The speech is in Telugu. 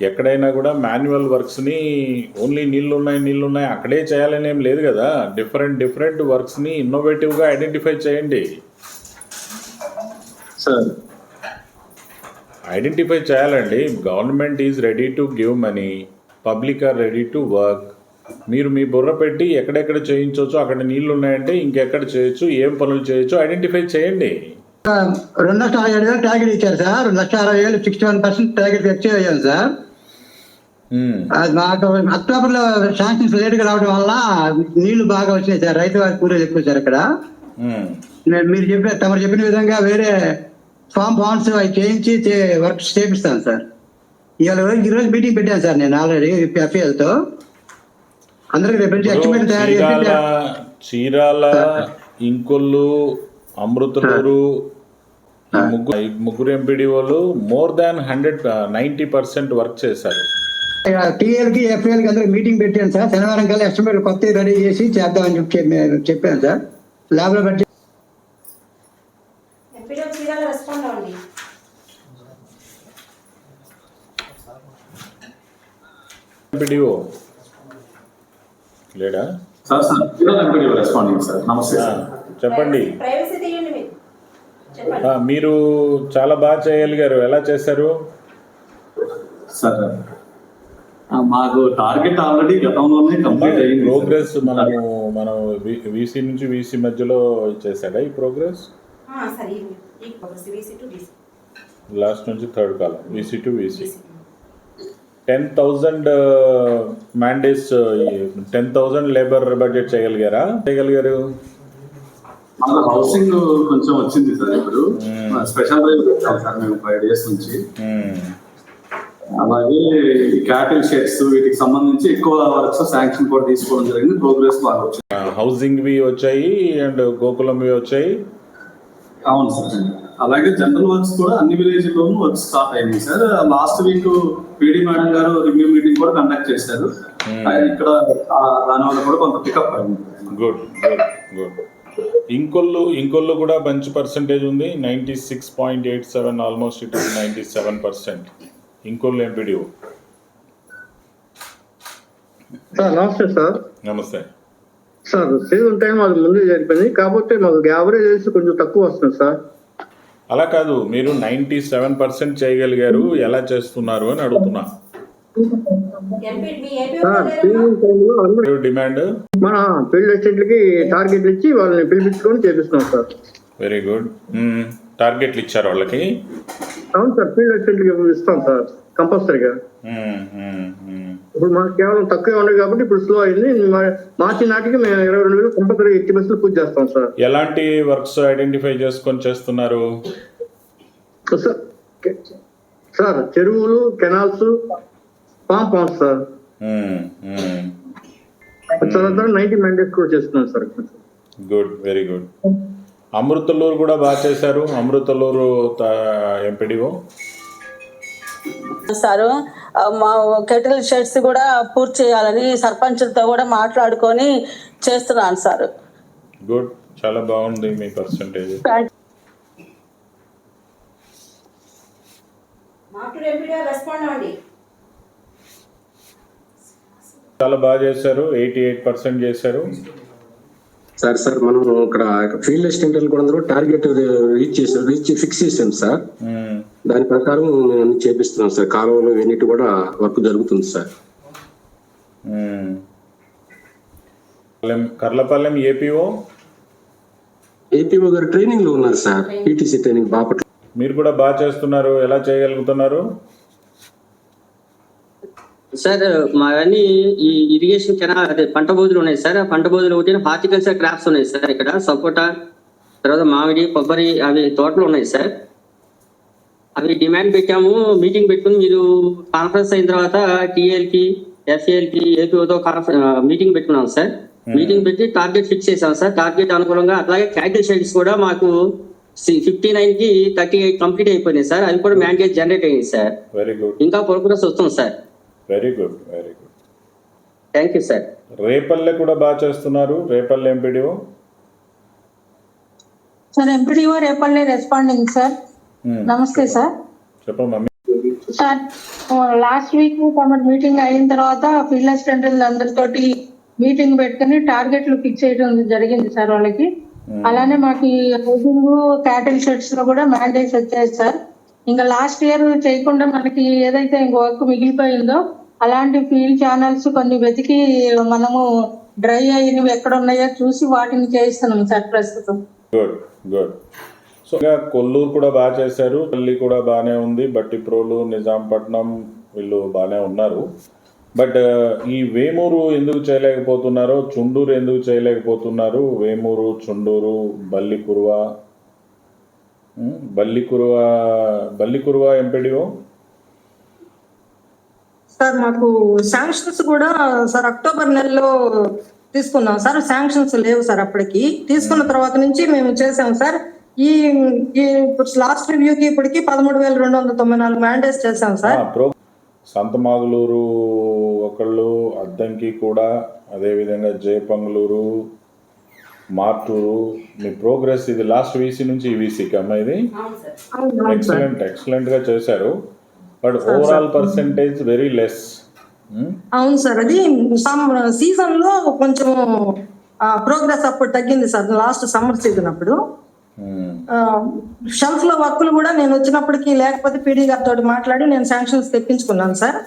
ఎక్కడైనా కూడా మాన్యువల్ వర్క్స్ని ఓన్లీ నీళ్ళు ఉన్నాయి నీళ్ళు ఉన్నాయి అక్కడే చేయాలని ఏం లేదు కదా. డిఫరెంట్ డిఫరెంట్ వర్క్స్ని ఇన్నోవేటివ్గా ఐడెంటిఫై చేయండి. సార్. ఐడెంటిఫై చేయాలండి. Government is ready to give money public are ready to work మీరు మీ బుర్ర పెట్టి ఎక్కడెక్కడ చేయించవచ్చు అక్కడ నీళ్ళు ఉన్నాయంటే ఇంకెక్కడ చేయొచ్చు ఏం పనులు చేయొచ్చు ఐడెంటిఫై చేయండి. రెండు లక్షల ఏడు వేలు టార్గెట్ ఇచ్చారు సార్. రెండు లక్షల అరవై వేలు sixty one percent target achieve అయ్యాం సార్. మాకు అక్టోబర్లో శాంక్షన్స్ లేట్గా రావడం వల్ల నీళ్ళు బాగా వచ్చినాయి సార్. రైతు వారి కూలీలు ఎక్కువ సార్. నేను మీరు చెప్పిన తమరు చెప్పిన విధంగా వేరే ఫామ్ బాండ్స్ అవి చేయించి వర్క్ చేపిస్తాను సార్. ఇవాళ రోజు ఈ రోజు మీటింగ్ పెట్టాను సార్ నేను ఆల్రెడీ ఎఫ్ఐఎల్తో అందరికి రేపు నుంచి ఎస్టిమేట్ తయారు చీరాల చేసి చీరాల ఇంకొల్లు అమృతలూరు ఈ ముగ్గురు ముగ్గురు ఎంపీడీఓలు more than hundred ninety percent work చేశారు. టీఎల్కి ఎఫ్ఐఎల్కి అందరికి మీటింగ్ పెట్టాను సార్. శనివారం కల్లా ఎస్టిమేట్ కొత్త రెడీ చేసి చేద్దామని చెప్పి చెప్ప- చెప్పాను సార్. ల్యాబ్లో పెట్టి ఎంపీడీఓ. లేడా? సార్ సార్ ఈరోజు ఎంపీడీ రెస్పాండింగ్ సార్. నమస్తే చెప్పండి. ప్రైవసీ తీయండి మీరు. చెప్పండి. ఆ, మీరు చాలా బాగా చేయగలిగారు ఎలా చేశారు సార్ మాకు టార్గెట్ ఆల్రెడీ గతంలోనే కంప్లీట్ అయ్యింది సార్. ప్రోగ్రెస్ మనము మనం వీసీ నుంచి వీసీ మధ్యలో చేశాడా ఈ ప్రోగ్రెస్ ఆ, సరే ఈ ఈ సిబిసి టు డిసి లాస్ట్ నుంచి third column VC to VC ten thousand mandates ten thousand labour budget చేయగలిగారా? చేయగలిగారు? హౌసింగ్ కొంచెం వచ్చింది సార్ ఇప్పుడు. స్పెషల్ డ్రైవ్ పెట్టాం సార్ మేము ఫైవ్ డేస్ నుంచి. మ్మ్. అలాగే ఈ క్యాటిల్ షెడ్స్ వీటికి సంబంధించి ఎక్కువ వర్క్స్ శాంక్షన్ కూడా తీసుకోవడం జరిగింది. ప్రోగ్రెస్ బాగా వచ్చింది ఆ, హౌసింగ్వి వచ్చాయి అండ్ గోకులంవి వచ్చాయి. అవును సార్. అలాగే జనరల్ వర్క్స్ కూడా అన్ని విలేజ్ లోనూ వర్క్ స్టార్ట్ అయింది sir. Last week PD madam గారు రివ్యూ మీటింగ్ కూడా కండక్ట్ చేశారు. Hmm. ఇక్కడ దానివల్ల కూడా కొంత పికప్ అయింది. Good good good Inkollu Inkollu కూడా మంచి పర్సంటేజ్ ఉంది. Ninety six point eight seven almost it is ninety seven percent Inkollu MPDO sir నమస్తే సార్. నమస్తే. సార్ సీజన్ టైం అది ముందే జరిపింది. కాకపోతే మాకు యావరేజ్ వేసి కొంచెం తక్కువ వస్తుంది సార్. అలా కాదు మీరు నైంటీ సెవెన్ పర్సెంట్ చేయగలిగారు. ఎలా చేస్తున్నారు అని అడుగుతున్నా. డిమాండ్ మన ఫీల్డ్ అసిస్టెంట్లకి టార్గెట్లు ఇచ్చి వాళ్ళని పిలిపించుకొని చేపిస్తున్నాం సార్. వెరీ గుడ్ టార్గెట్లు ఇచ్చారు వాళ్ళకి. అవును సార్ ఫీల్డ్ అసిస్టెంట్లకి ఇస్తాం సార్ కంపల్సరీగా. ఇప్పుడు మనకు కేవలం తక్కువే ఉన్నాయి కాబట్టి ఇప్పుడు స్లో అయింది. మా- మార్చి నాటికి మేము ఇరవై రెండు వేలు కంపల్సరీ ఎట్టి బస్సులు పూజ చేస్తాం సార్. ఎలాంటి వర్క్స్ ఐడెంటిఫై చేసుకొని చేస్తున్నారు? సార్ సార్ చెరువులు కెనాల్స్ పాంప్ పాంప్స్ సార్. తర్వాత నైన్టీ మెండేస్ కూడా చేస్తున్నాం sir. Good very good. Amruthaluru కూడా బాగా చేశారు. అమృతలూరు ఎంపీడీఓ. సారు మా కెటిల్ షెడ్స్ కూడా పూర్తి చేయాలని సర్పంచులతో కూడా మాట్లాడుకొని చేస్తున్నాను సార్. గుడ్. చాలా బాగుంది మీ పర్సంటేజ్. చాలా బాగా చేశారు. ఎయిటీ ఎయిట్ పర్సెంట్ చేశారు. సార్ సార్ మనం ఇక్కడ ఫీల్డ్ అసిస్టెంట్లు కూడా అందరూ టార్గెట్ రీచ్ చేసాం రీచ్ ఫిక్స్ చేసాం సార్. దాని ప్రకారం మేము చేపిస్తున్నాం సార్. కాలువలు ఇవన్నిటి కూడా వర్క్ జరుగుతుంది సార్. కర్లపల్లెం ఏపీఓ? ఏపీఓ గారు ట్రైనింగ్లో ఉన్నారు సార్. PTC training Bapatla. మీరు కూడా బాగా చేస్తున్నారు. ఎలా చేయగలుగుతున్నారు? సార్ మావన్నీ ఈ ఇరిగేషన్ కెనాల్ అదే పంట బోధులు ఉన్నాయి సార్. ఆ పంట బోధులు ఒకటి హార్టికల్చర్ క్రాప్స్ ఉన్నాయి సార్ ఇక్కడ. సపోటా తర్వాత మామిడి కొబ్బరి అవి తోటలు ఉన్నాయి సార్. అవి డిమాండ్ పెట్టాము. మీటింగ్ పెట్టుకుని మీరు కాన్ఫరెన్స్ అయిన తర్వాత టీఎల్కి ఎఫ్ఏఎల్కి ఏపీఓతో మీటింగ్ పెట్టుకున్నాం సార్. మీటింగ్ పెట్టి టార్గెట్ ఫిక్స్ చేసాం సార్. టార్గెట్ అనుకూలంగా అట్లాగే క్యాటిల్ షెడ్స్ కూడా మాకు ఫిఫ్టీ నైన్కి థర్టీ ఎయిట్ కంప్లీట్ అయిపోయినాయి సార్. అవి కూడా మ్యాండేట్ జనరేట్ అయింది సార్. ఇంకా ప్రోగ్రెస్ వస్తుంది sir. Very good very good thank you sir Repalle కూడా బాగా చేస్తున్నారు. Repalle MPDO sir MPDO Repalle responding sir నమస్తే సార్ చెప్పమ్మా మీ- సార్ లాస్ట్ వీక్ తమ మీటింగ్ అయిన తర్వాత ఫీల్డ్ అసిస్టెంట్ అందరితోటి మీటింగ్ పెట్టుకుని టార్గెట్లు ఫిక్స్ చేయడం జరిగింది సార్ వాళ్ళకి. అలానే మాకు హౌసింగ్ క్యాటిల్ షెడ్స్లో కూడా మ్యాండేట్స్ వచ్చాయి సార్ ఇంకా లాస్ట్ ఇయర్ చేయకుండా మనకి ఏదైతే ఇంకో వర్క్ మిగిలిపోయిందో అలాంటి ఫీల్డ్ ఛానల్స్ కొన్ని వెతికి మనము డ్రై అయినవి ఎక్కడ ఉన్నాయో చూసి వాటిని చేయిస్తున్నాం సార్ ప్రస్తుతం. Good good. సో ఇంకా కొల్లూరు కూడా బాగా చేశారు. పల్లి కూడా బాగానే ఉంది. బట్టిప్రోలు నిజాంపట్నం వీళ్ళు బాగానే ఉన్నారు. బట్ ఈ వేమూరు ఎందుకు చేయలేకపోతున్నారో చుండూరు ఎందుకు చేయలేకపోతున్నారు? వేమూరు చుండూరు బల్లికురువ బల్లికురువ బల్లికురువ ఎంపీడీఓ? సార్ మాకు శాంక్షన్స్ కూడా సార్ అక్టోబర్ నెలలో తీసుకున్నాం. సార్ శాంక్షన్స్ లేవు సార్ అప్పటికి. తీసుకున్న తర్వాత నుంచి మేము చేసాం సార్. ఈ లాస్ట్ రివ్యూకి ఇప్పటికి పదమూడు వేల రెండు వందల తొంభై నాలుగు మ్యాండేట్స్ చేసాం సార్. సంతమాగులూరు ఒకళ్ళు అద్దంకి కూడా అదేవిధంగా జయపంగులూరు మార్టూరు మీ ప్రోగ్రెస్ ఇది లాస్ట్ వీసీ నుంచి ఈ వీసీకి అమ్మా ఇది? ఎక్సలెంట్ ఎక్సలెంట్గా చేశారు. But overall percentage very less అవును సార్ అది సీజన్లో కొంచెం ప్రోగ్రెస్ అప్పుడు తగ్గింది సార్ లాస్ట్ సమ్మర్ సీజన్ అప్పుడు. షెల్ఫ్లో వర్కులు కూడా నేను వచ్చినప్పటికీ లేకపోతే పీడీ గారితో మాట్లాడి నేను శాంక్షన్స్ తెప్పించుకున్నాను సార్.